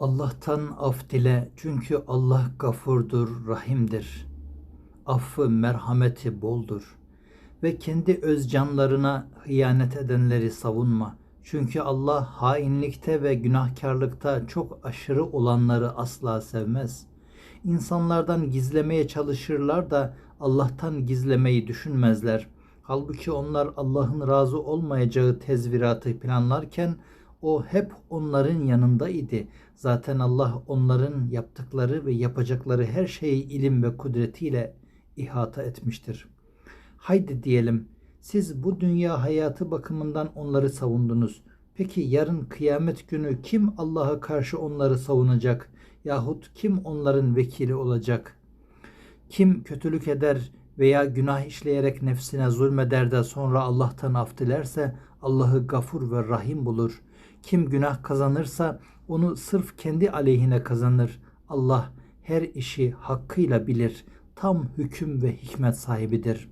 Allah'tan af dile çünkü Allah gafurdur, rahimdir. Affı, merhameti boldur. Ve kendi öz canlarına hıyanet edenleri savunma. Çünkü Allah hainlikte ve günahkarlıkta çok aşırı olanları asla sevmez. İnsanlardan gizlemeye çalışırlar da Allah'tan gizlemeyi düşünmezler. Halbuki onlar Allah'ın razı olmayacağı tezviratı planlarken o hep onların yanındaydı. Zaten Allah onların yaptıkları ve yapacakları her şeyi ilim ve kudretiyle ihata etmiştir. Haydi diyelim siz bu dünya hayatı bakımından onları savundunuz. Peki yarın kıyamet günü kim Allah'a karşı onları savunacak yahut kim onların vekili olacak? Kim kötülük eder veya günah işleyerek nefsine zulmeder de sonra Allah'tan af dilerse Allah'ı gafur ve rahim bulur. Kim günah kazanırsa onu sırf kendi aleyhine kazanır. Allah her işi hakkıyla bilir. Tam hüküm ve hikmet sahibidir.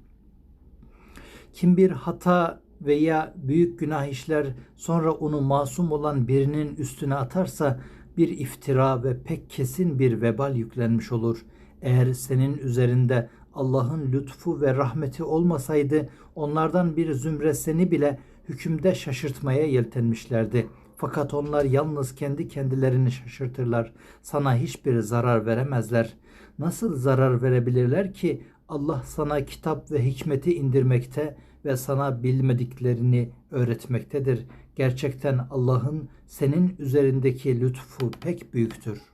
Kim bir hata veya büyük günah işler sonra onu masum olan birinin üstüne atarsa bir iftira ve pek kesin bir vebal yüklenmiş olur. Eğer senin üzerinde Allah'ın lütfu ve rahmeti olmasaydı onlardan bir zümre seni bile hükümde şaşırtmaya yeltenmişlerdi. Fakat onlar yalnız kendi kendilerini şaşırtırlar. Sana hiçbir zarar veremezler. Nasıl zarar verebilirler ki Allah sana kitap ve hikmeti indirmekte ve sana bilmediklerini öğretmektedir. Gerçekten Allah'ın senin üzerindeki lütfu pek büyüktür.